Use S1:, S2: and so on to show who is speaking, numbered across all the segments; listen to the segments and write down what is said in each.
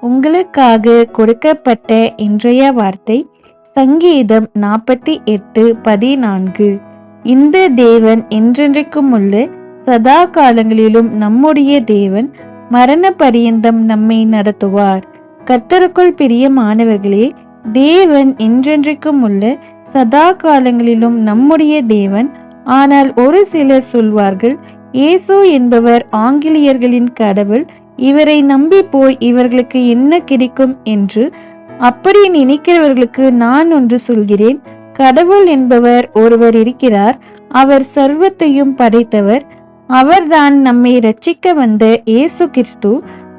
S1: உங்களுக்காக கொடுக்கப்பட்ட இன்றைய வார்த்தை சங்கீதம் நாற்பத்தி எட்டு பதினான்கு. இந்த தேவன் என்றென்றைக்கும் உள்ள சதா காலங்களிலும் நம்முடைய தேவன் மரண பரியந்தம் நம்மை நடத்துவார். கர்த்தருக்குள் பிரியமானவர்களே தேவன் என்றென்றைக்கும் உள்ள சதா காலங்களிலும் நம்முடைய தேவன் ஆனால் ஒரு சிலர் சொல்வார்கள் இயேசு என்பவர் ஆங்கிலேயர்களின் கடவுள் இவரை நம்பி போய் இவர்களுக்கு என்ன கிடைக்கும் என்று? அப்படி நினைக்கிறவர்களுக்கு நான் ஒன்று சொல்கிறேன் கடவுள் என்பவர் ஒருவர் இருக்கிறார் அவர் சர்வத்தையும் படைத்தவர் அவர்தான் நம்மை ரட்சிக்க வந்த இயேசு கிறிஸ்து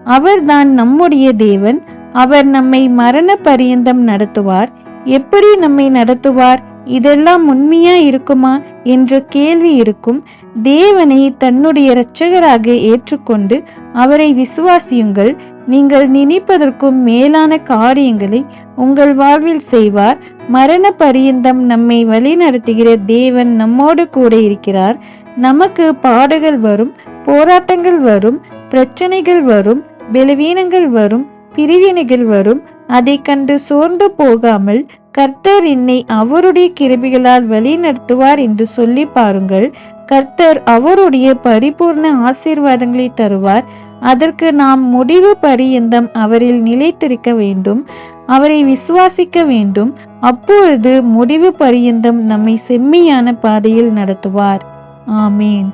S1: அவர்தான் நம்முடைய தேவன் அவர் நம்மை மரண பரியந்தம் நடத்துவார் எப்படி நம்மை நடத்துவார்? இதெல்லாம் உண்மையா இருக்குமா என்ற கேள்வி இருக்கும். தேவனை தன்னுடைய இரட்சகராக ஏற்றுக்கொண்டு அவரை விசுவாசியுங்கள். நீங்கள் நினைப்பதற்கும் மேலான காரியங்களை உங்கள் வாழ்வில் செய்வார். மரண பரியந்தம் நம்மை வழிநடத்துகிற தேவன் நம்மோடு கூட இருக்கிறார். நமக்கு பாடுகள் வரும் போராட்டங்கள் வரும் பிரச்சனைகள் வரும் பலவீனங்கள் வரும் பிரிவினைகள் வரும் அதை கண்டு சோர்ந்து போகாமல் கர்த்தர் என்னை அவருடைய கிருபிகளால் வழிநடத்துவார் என்று சொல்லி பாருங்கள். கர்த்தர் அவருடைய பரிபூர்ண ஆசீர்வாதங்களை தருவார். அதற்கு நாம் முடிவு பரியந்தம் அவரில் நிலைத்திருக்க வேண்டும். அவரை விசுவாசிக்க வேண்டும். அப்பொழுது முடிவு பரியந்தம் நம்மை செம்மையான பாதையில் நடத்துவார். ஆமேன்.